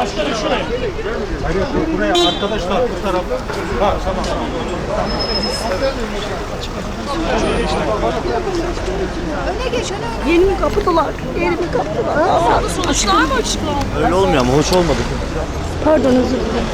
Başkanım şuraya. Hayır buraya arkadaşlar bu tarafa. Ha tamam. Öne geç öne. Yerimi kapıdılar. Yerimi kapıdılar. Sonuçlar mı açıklandı? Öyle olmuyor ama hoş olmadı. Pardon özür dilerim.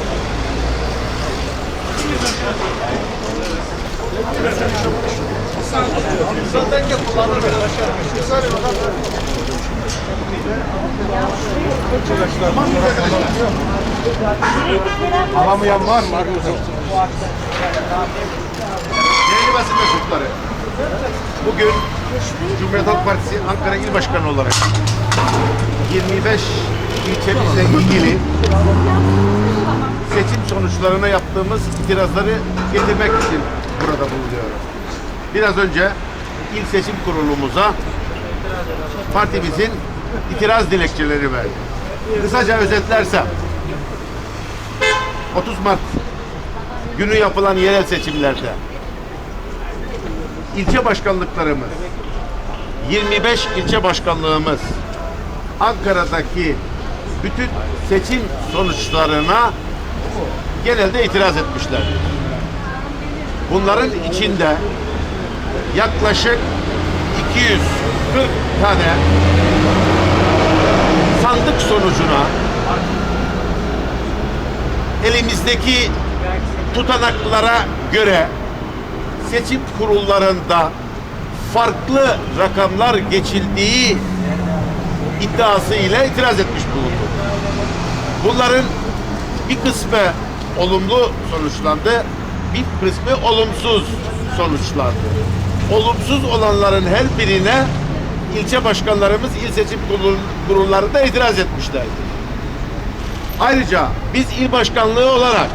Alamayan var mı? Değerli basın mensupları, bugün Cumhuriyet Halk Partisi Ankara İl Başkanı olarak 25 ilçemizle ilgili seçim sonuçlarına yaptığımız itirazları getirmek için burada bulunuyorum. Biraz önce İl Seçim Kurulumuza partimizin itiraz dilekçeleri verdi. Kısaca özetlersem 30 Mart günü yapılan yerel seçimlerde ilçe başkanlıklarımız 25 ilçe başkanlığımız Ankara'daki bütün seçim sonuçlarına genelde itiraz etmişler. Bunların içinde yaklaşık 240 tane sandık sonucuna elimizdeki tutanaklara göre seçim kurullarında farklı rakamlar geçildiği iddiası ile itiraz etmiş bulundu. Bunların bir kısmı olumlu sonuçlandı, bir kısmı olumsuz sonuçlandı. Olumsuz olanların her birine ilçe başkanlarımız, il seçim kurul- kurulları da itiraz etmişlerdi. Ayrıca biz il başkanlığı olarak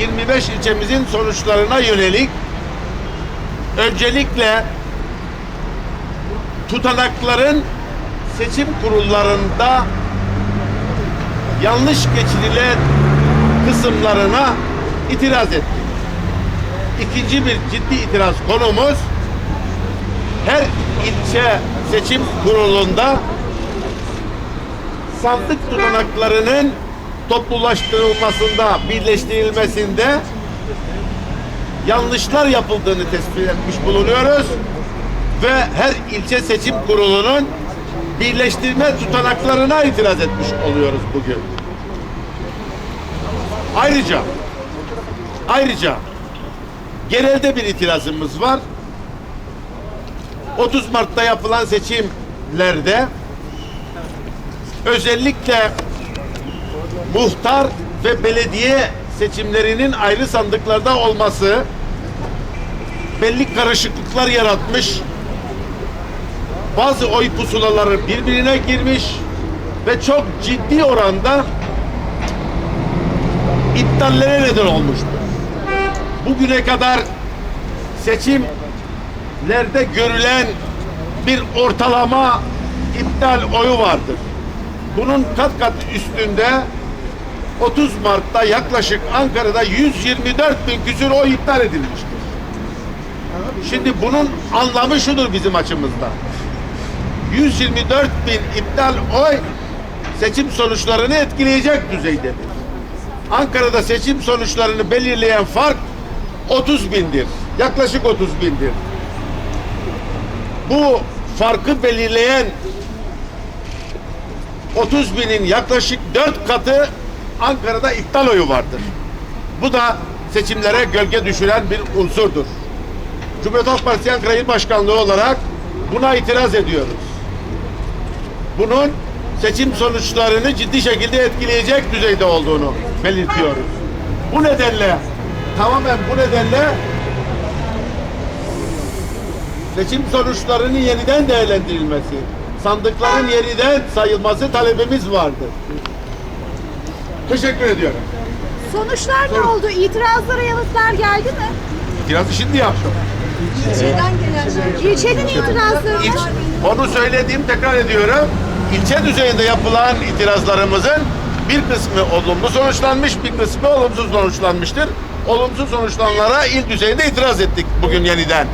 25 ilçemizin sonuçlarına yönelik öncelikle tutanakların seçim kurullarında yanlış geçirilen kısımlarına itiraz ettik. İkinci bir ciddi itiraz konumuz her ilçe seçim kurulunda sandık tutanaklarının toplulaştırılmasında, birleştirilmesinde yanlışlar yapıldığını tespit etmiş bulunuyoruz ve her ilçe seçim kurulunun birleştirme tutanaklarına itiraz etmiş oluyoruz bugün. Ayrıca ayrıca genelde bir itirazımız var. 30 Mart'ta yapılan seçimlerde özellikle muhtar ve belediye seçimlerinin ayrı sandıklarda olması belli karışıklıklar yaratmış. Bazı oy pusulaları birbirine girmiş ve çok ciddi oranda iptallere neden olmuştur. Bugüne kadar seçimlerde görülen bir ortalama iptal oyu vardır. Bunun kat kat üstünde 30 Mart'ta yaklaşık Ankara'da 124 bin küsur oy iptal edilmiştir. Şimdi bunun anlamı şudur bizim açımızda. 124 bin iptal oy seçim sonuçlarını etkileyecek düzeydedir. Ankara'da seçim sonuçlarını belirleyen fark 30 bindir. Yaklaşık 30 bindir. Bu farkı belirleyen 30 binin yaklaşık 4 katı Ankara'da iptal oyu vardır. Bu da seçimlere gölge düşüren bir unsurdur. Cumhuriyet Halk Partisi Ankara İl Başkanlığı olarak buna itiraz ediyoruz. Bunun seçim sonuçlarını ciddi şekilde etkileyecek düzeyde olduğunu belirtiyoruz. Bu nedenle tamamen bu nedenle seçim sonuçlarının yeniden değerlendirilmesi, sandıkların yeniden sayılması talebimiz vardır. Teşekkür ediyorum. Sonuçlar ne oldu? İtirazlara yanıtlar geldi mi? İtirazı şimdi yaptım. İlçeden gelenler. İlçenin itirazları. İlç, onu söylediğim tekrar ediyorum. İlçe düzeyinde yapılan itirazlarımızın bir kısmı olumlu sonuçlanmış, bir kısmı olumsuz sonuçlanmıştır. olumsuz sonuçlananlara il düzeyinde itiraz ettik bugün yeniden.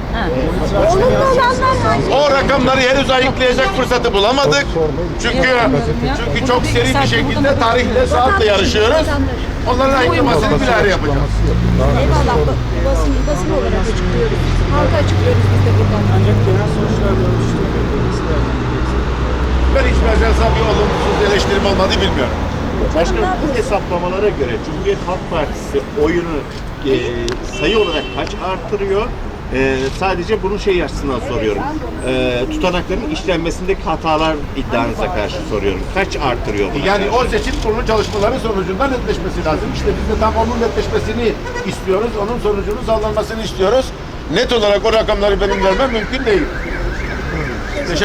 Olumlu olanlar O rakamları henüz ayıklayacak fırsatı bulamadık. Çünkü çünkü çok seri bir şekilde tarihle saatle yarışıyoruz. Onların ayıklamasını bilahare yapacağız. Eyvallah ba- basın, basın olarak açıklıyoruz. Halka açıklıyoruz biz de buradan. Ancak genel sonuçlar. Ben hiç mesela bir olumsuz eleştirim olmadı bilmiyorum. Başkanım bu hesaplamalara göre Cumhuriyet Halk Partisi oyunu e, sayı olarak kaç artırıyor? E, sadece bunu şey açısından soruyorum. E, tutanakların işlenmesindeki hatalar iddianıza karşı soruyorum. Kaç artırıyor bunu? Yani o seçim kurulu çalışmaların sonucunda netleşmesi lazım. İşte biz de tam onun netleşmesini istiyoruz. Onun sonucunun sağlanmasını istiyoruz. Net olarak o rakamları benim vermem mümkün değil. Teşekkür